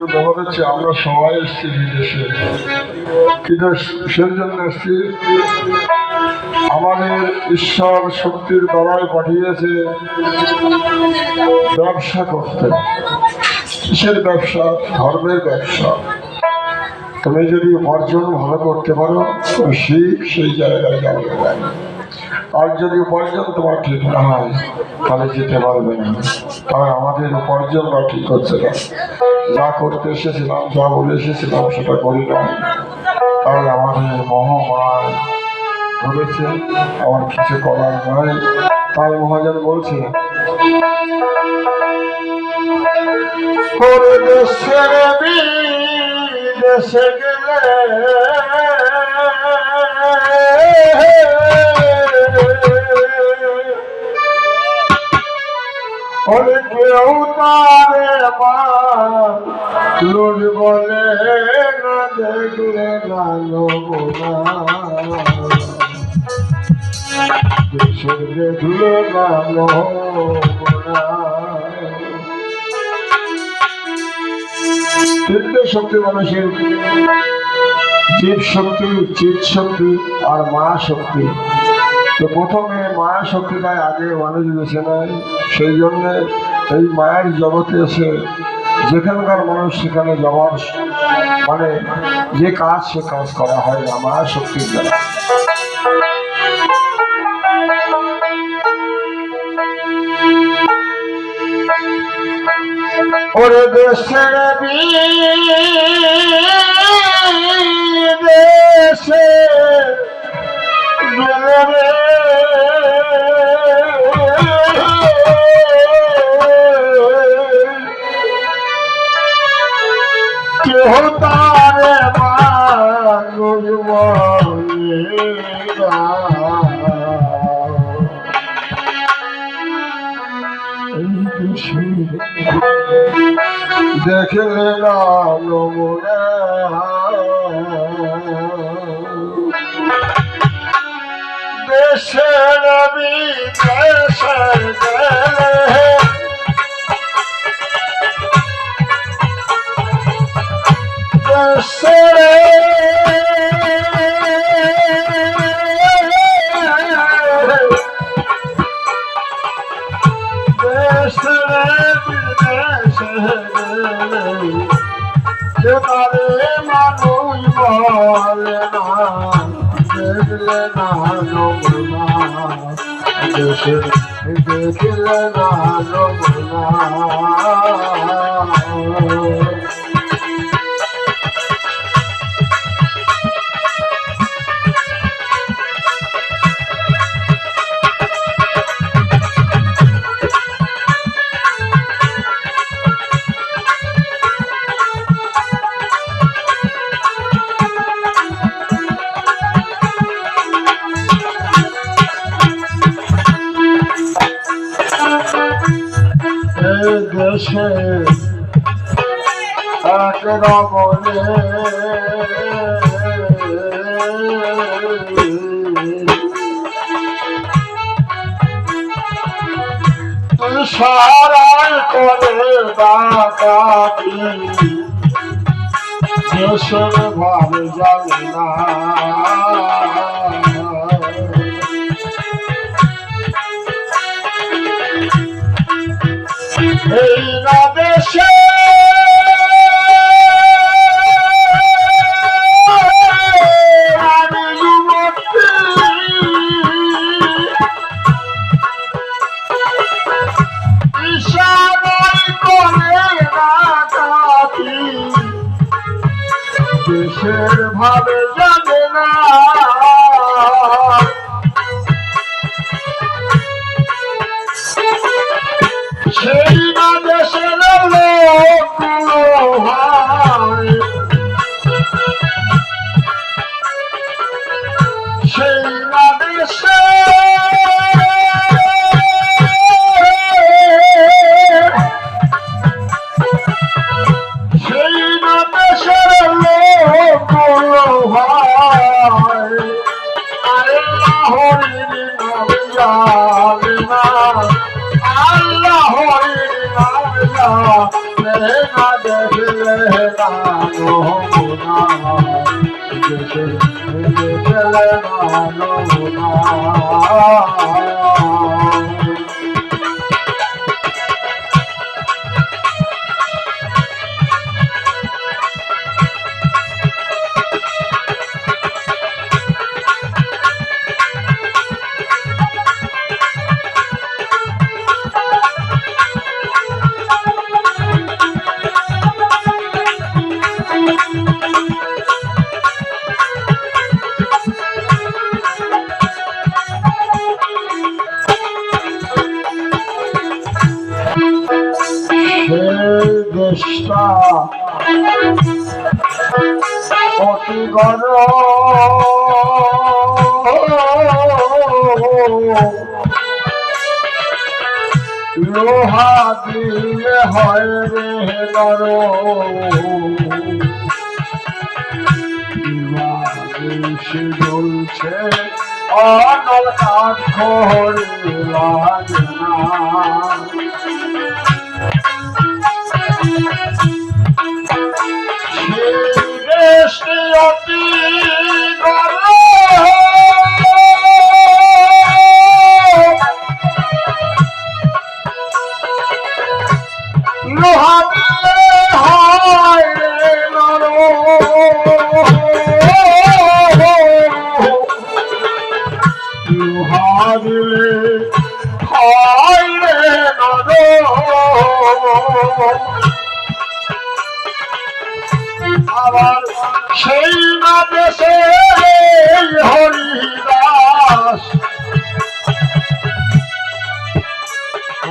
আমরা সবাই এসছি বিদেশে। কিন্তু সেই জন্য এসছি, আমাদের ঈশ্বর শক্তির দ্বারাই পাঠিয়েছে ব্যবসা করতে। কিসের ব্যবসা? ধর্মের ব্যবসা। তুমি যদি উপার্জন ভালো করতে পারো শিখ সেই জায়গায় যাবে। আর যদি উপার্জন তোমার ঠিক না হয়, তাহলে যেতে পারবে না। কারণ আমাদের উপার্জনটা ঠিক হচ্ছে না। যা করতে এসেছিলাম, যা বলে এসেছিলাম, সেটা করি না। তাই আমাদের মহামায় ধরেছে আমার কিছু করার নাই। তাই মহাজন বলছে করে দেশের দেশে গেলে ওরে কেউ তারে লোড বলে না দেখলে দেশের দেখলে না তিনটে শক্তি মানুষের জীব শক্তি চিত শক্তি আর মা শক্তি। তো প্রথমে মায়া শক্তিটাই আগে মানুষ বেছে নেয়। সেই জন্যে এই মায়ের জগতে এসে যেখানকার মানুষ সেখানে যাওয়ার মানে যে কাজ সে কাজ করা হয় না, মায়া শক্তির দ্বারা। ওরে দেশের তারে। দেখলে না নমুনা দেশের গেলে দেশের দেখলে না দেখলে না সারায় করে ডাকাতি দেশের ভাবে যাবে না। এই না দেশে সেই মানো না দেশে দেশে মানো না অতি লোহা দিলে হয় রে নর সে জ্বলছে অনল কাঠ লাগে না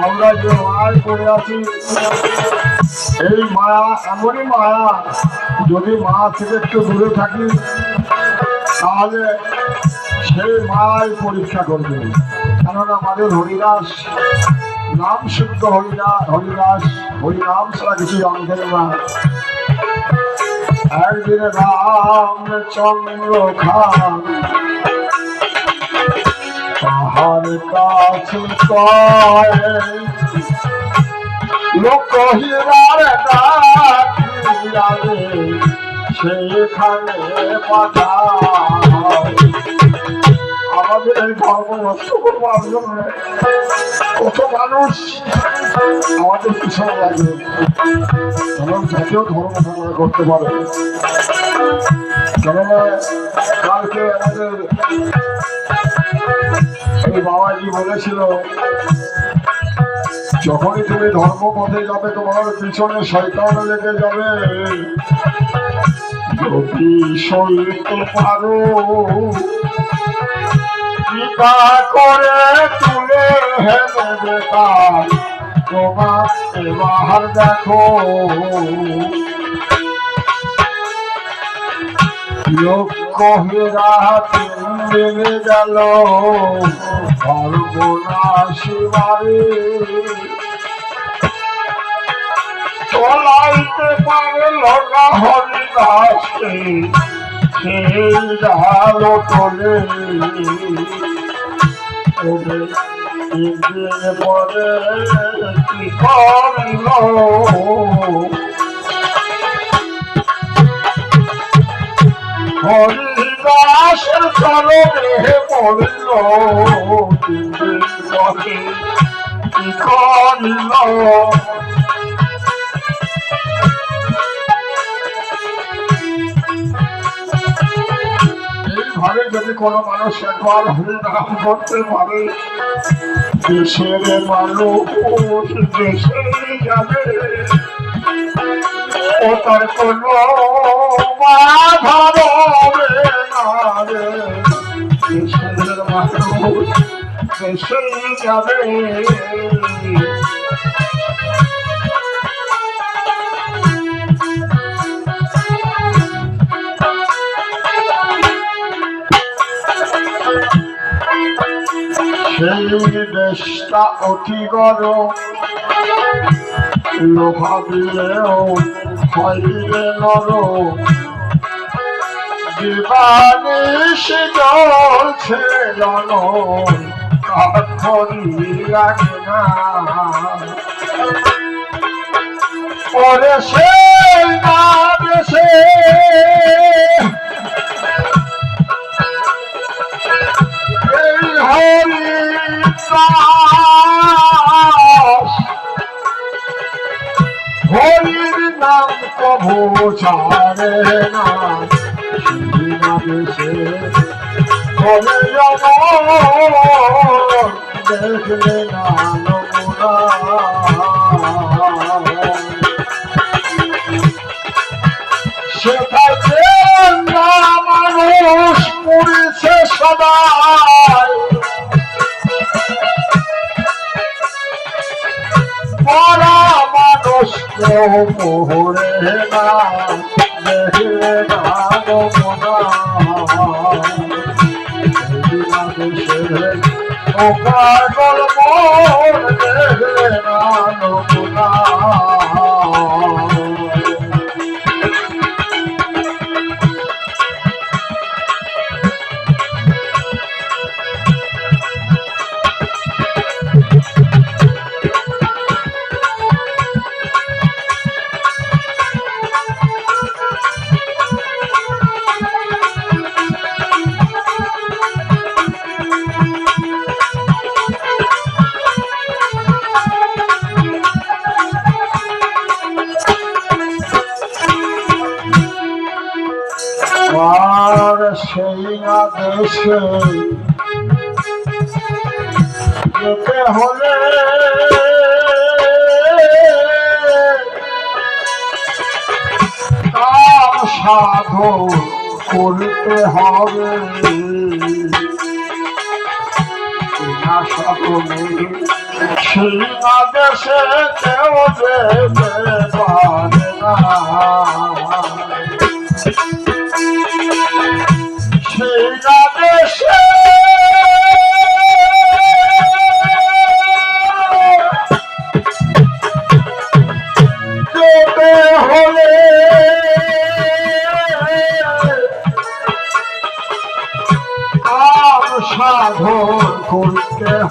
আমরা যে মায় করে আছি, এই মায়া এমনই মায়া, যদি মা থেকে একটু দূরে থাকি, তাহলে সেই মায় পরীক্ষা করবে। কারণ আমাদের হরিদাস। নাম শুদ্ধ হরিদাস হরিদাস। হরিনাম ছাড়া কিছু জানতেন না। একদিন রামচন্দ্র খান সেখানে পাঠায়। কত মানুষ আমাদের পিছনে লাগে এবং জাতীয় ধর্ম ধারণা করতে পারে। কেননা কালকে আমাদের এই বাবাজি বলেছিল, যখনই তুমি ধর্ম পথে যাবে, তোমার পিছনে শয়তান লেগে যাবে। যদি সইতে পারো কৃপা করে তুলে হেলে তোমার দেখো। লক্ষ হীরা তিন দিনে গেল। সর্বনাশী বাড়ি। তোলাইতে পারল না হরিদাসকে। ওরে একদিন পরে কি করল হরিদাসের চরণে পড়ল কি করিল? যদি কোনো মানুষ একবার হরিনাম করতে পারে। দেশের মানুষ দেশে যাবে। ও তার কোনো দেশের মানুষ দেশে যাবে। সেই দেশটা অতি গরম। লোহা দিলেও হয় দিলে নর দিবানিস জ্বলছে জন কাঠরি লাগে না। পরে সে না দেশে হরি হরির নাম কভু ছাড়ে না। সে করে দেখলে না নমুনা মানুষ পুড়েছে সবাই মোহরে না দেখলে না নমুনা ও পাগল মোর দেখলে না নমুনা সেই আদেশে যেতে হলে তার সাধন করতে হবে। সেই আদেশে কেউ যেতে পারে।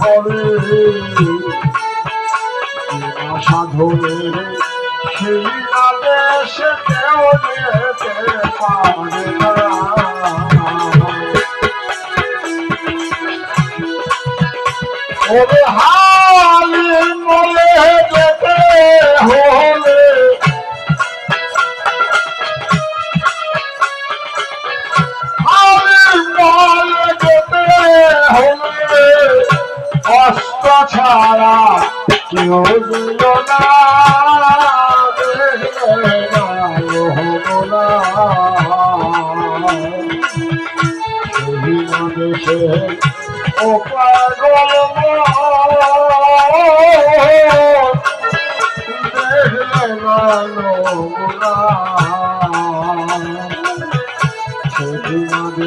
করতে হবে বিনা সাধনে সেই আদেশে কেউ যেতে পারে ওরে হালি মলে যেতে হালি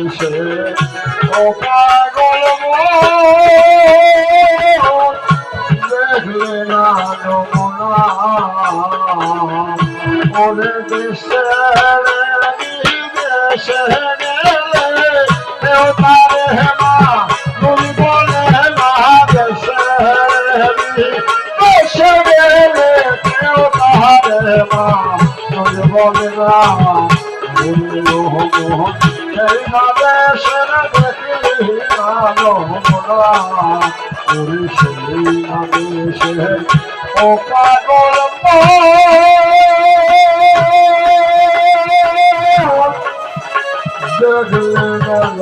দেশে ও পাগল দেখলে না নমুনা ওরে দেশে দেশে তারে হেমা তুমি বলে না দেশে দেশে গেলে কেউ মোহ সেই না ও পাগল মন দেখলে গেল